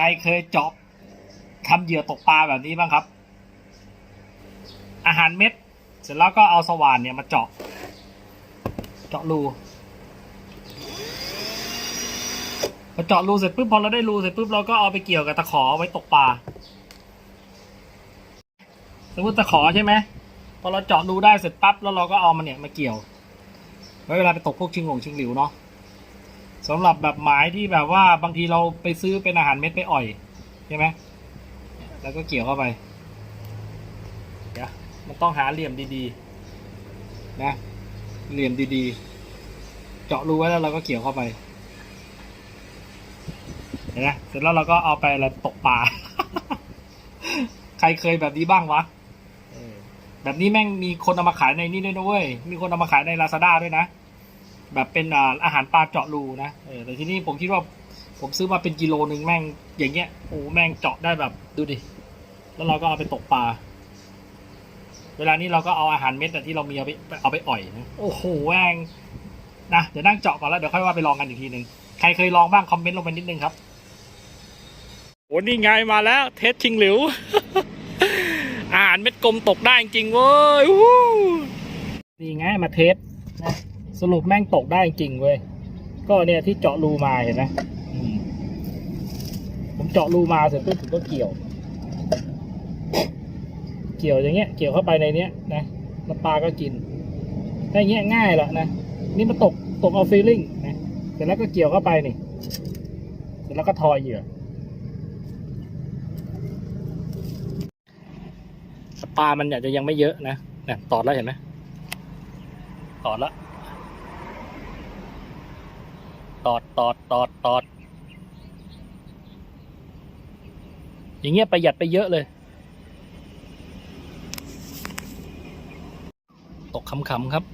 ครเคยเจาะทำเหยื่อตกปลาแบบนี้บ้างครับ อาหารเม็ด เสร็จแล้วก็เอาสว่านเนี่ยมาเจาะ เจาะรูพอเจาะรูเสร็จปุ๊บพอเราได้รูเสร็จปุ๊บเราก็เอาไปเกี่ยวกับตะขอไว้ตกปลาสมมติตะขอใช่ไหมพอเราเจาะรูได้เสร็จปั๊บแล้วเราก็เอามันเนี่ยมาเกี่ยว ไว้เวลาไปตกพวกชิงหลงชิงหลิวเนาะ สำหรับแบบหมายที่แบบว่าบางทีเราไปซื้อเป็นอาหารเม็ดไปอ่อยใช่ไหมแล้วก็เกี่ยวเข้าไปเดี๋ยวมันต้องหาเหลี่ยมดีๆ นะ เหลี่ยมดีๆ เจาะรูไว้แล้วเราก็เกี่ยวเข้าไปเห็นไหมเสร็จแล้วเราก็เอาไปอะไรตกปลา ใครเคยแบบนี้บ้างวะแบบนี้แม่งมีคนเอามาขายในนี่ด้วยนะเว้ย มีคนเอามาขายในลาซาด้าด้วยนะ แบบเป็นอ่าอาหารปลาเจาะรูนะเออแต่ที่นี่ผมคิดว่าผมซื้อมาเป็นกิโลหนึ่งแม่งอย่างเงี้ยโอ้แม่งเจาะได้แบบดูดิ แล้วเราก็เอาไปตกปลา เวลานี้เราก็เอาอาหารเม็ดอะที่เรามีเอาไปเอาไปอ่อยนะโอ้โหแม่งนะเดี๋ยวนั่งเจาะก่อนแล้วเดี๋ยวค่อยว่าไปลองกันอีกทีหนึ่งใครเคยลองบ้างคอมเมนต์ลงไปนิดนึงครับโอ้นี่ไงมาแล้วเทสชิงหลิว อาหารเม็ดกลมตกได้จริงเว้ยวู้นี่ไงมาเทสนะ สรุปแม่งตกได้จริงเว้ย ก็เนี่ยที่เจาะรูมาเห็นไหมผมเจาะรูมาเสร็จปุ๊บผมก็เกี่ยว เกี่ยวอย่างเงี้ย เกี่ยวเข้าไปในเนี้ยนะแล้วปลาก็กินถ้าอย่างเงี้ยง่ายละนะ นี่มันตกตกเอาฟีลลิ่งนะเสร็จแล้วก็เกี่ยวเข้าไปนี่ เสร็จแล้วก็ทอยเหยื่อปลามันอาจจะยังไม่เยอะนะเนี่ยตอดแล้วเห็นไหมตอดแล้ว ตอดตอดตอดตอด อย่างเงี้ยประหยัดไปเยอะเลย ตกขำๆครับ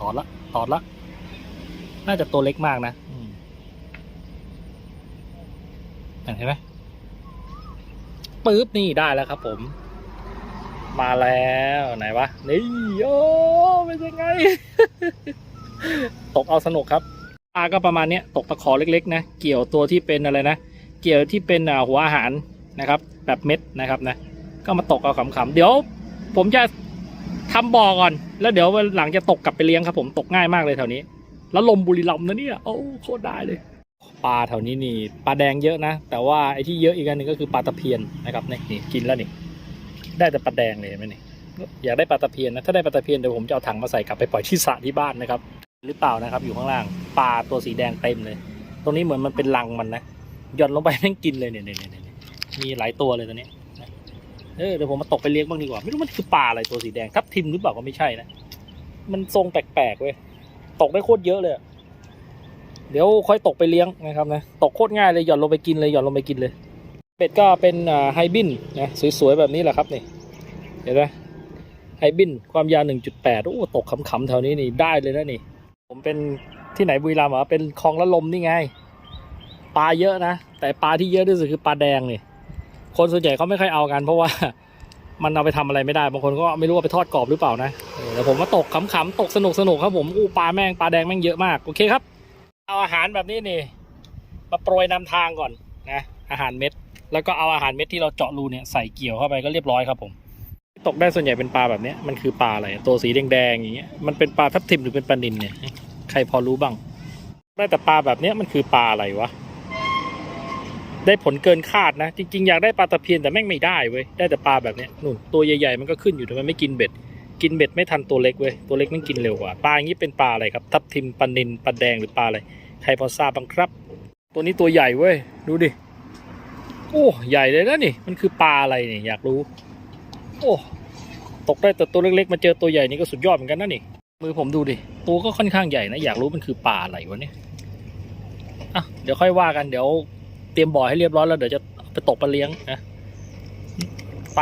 ตอดละ ตอดละ น่าจะตัวเล็กมากนะเห็นไหมปึ๊บนี่ได้แล้วครับผม มาแล้วไหนวะ นี่โอ้เป็นยังไง ตกเอาสนุกครับปลาก็ประมาณเนี้ยตกตะขอเล็กๆ นะ เกี่ยวตัวที่เป็นอะไรนะ เกี่ยวที่เป็นหัวอาหารนะครับ แบบเม็ดนะครับนะ ก็มาตกเอาขำๆ เดี๋ยว ผมจะทำบ่อก่อน แล้วเดี๋ยวหลังจะตกกลับไปเลี้ยงครับ ผมตกง่ายมากเลยแถวนี้ แล้วลมบุรีรัมย์นะเนี่ยโอ้โคตรได้เลยปลาแถวนี้นี่ปลาแดงเยอะนะ แต่ว่าไอ้ที่เยอะอีกอันหนึ่งก็คือปลาตะเพียนนะครับนี่นี่กินแล้วนี่ ได้แต่ปลาแดงเลยเห็นไหมนี่อยากได้ปลาตะเพียนนะถ้าได้ปลาตะเพียนเดี๋ยวผมจะเอาถังมาใส่กลับไปปล่อยที่สระที่บ้านนะครับ หรือเปล่านะครับ อยู่ข้างล่างปลาตัวสีแดงเต็มเลย ตรงนี้เหมือนมันเป็นรังมันนะหย่อนลงไปแม่งกินเลยเนี่ยเนี่ยเนี่ยมีหลายตัวเลยตัวนี้เออเดี๋ยวผมมาตกไปเลี้ยงบ้างดีกว่า ไม่รู้มันคือปลาอะไรตัวสีแดงทับทิมหรือเปล่าก็ไม่ใช่นะมันทรงแปลกๆเว้ยตกได้โคตรเยอะเลย เดี๋ยวค่อยตกไปเลี้ยงนะครับนะตกโคตรง่ายเลยหย่อนลงไปกินเลยหย่อนลงไปกินเลย เป็ดก็เป็นไฮบินนะสวยๆแบบนี้แหละครับนี่เห็นไหมไฮบินความยาว 1.8 โอ้ตกขำๆแถวนี้นี่ได้เลยนะนี่ ผมเป็นที่ไหนบุรีรัมย์เหรอเป็นคลองละลมนี่ไง ปลาเยอะนะ แต่ปลาที่เยอะที่สุดคือปลาแดงนี่ คนส่วนใหญ่เขาไม่ค่อยเอากัน เพราะว่ามันเอาไปทำอะไรไม่ได้บางคนก็ไม่รู้ว่าไปทอดกรอบหรือเปล่านะเออแต่ผมว่าตกขำๆตกสนุกๆครับผมอู้ปลาแม่งปลาแดงแม่งเยอะมากโอเคครับ เอาอาหารแบบนี้นี่ มาโปรยนำทางก่อนนะอาหารเม็ด แล้วก็เอาอาหารเม็ดที่เราเจาะรูเนี่ยใส่เกี่ยวเข้าไปก็เรียบร้อยครับผม ตกได้ส่วนใหญ่เป็นปลาแบบนี้มันคือปลาอะไรตัวสีแดงๆอย่างเงี้ยมันเป็นปลาทับทิมหรือเป็นปลานิลเนี่ยใครพอรู้บ้าง ได้แต่ปลาแบบนี้มันคือปลาอะไรวะได้ผลเกินคาดนะ จริงๆอยากได้ปลาตะเพียนแต่แม่งไม่ได้เว้ยได้แต่ปลาแบบเนี้ยนู่นตัวใหญ่ๆมันก็ขึ้นอยู่แต่มันไม่กินเบ็ด กินเบ็ดไม่ทันตัวเล็กเว้ยตัวเล็กมันกินเร็วกว่าปลาอย่างนี้เป็นปลาอะไรครับ ทับทิมปลานิลปลาแดงหรือปลาอะไรใครพอทราบบ้างครับ ตัวนี้ตัวใหญ่เว้ยดูดิ โอ้ใหญ่เลยนะนี่ มันคือปลาอะไรเนี่ยอยากรู้ โอ้ตกได้แต่ตัวเล็กๆมาเจอตัวใหญ่นี่ก็สุดยอดเหมือนกันนะนี่ มือผมดูดิตัวก็ค่อนข้างใหญ่นะอยากรู้มันคือปลาอะไรวะเนี่ยอะเดี๋ยวค่อยว่ากันเดี๋ยวเตรียมบ่อให้เรียบร้อยแล้วเดี๋ยวจะไปตกปลาเลี้ยงนะไป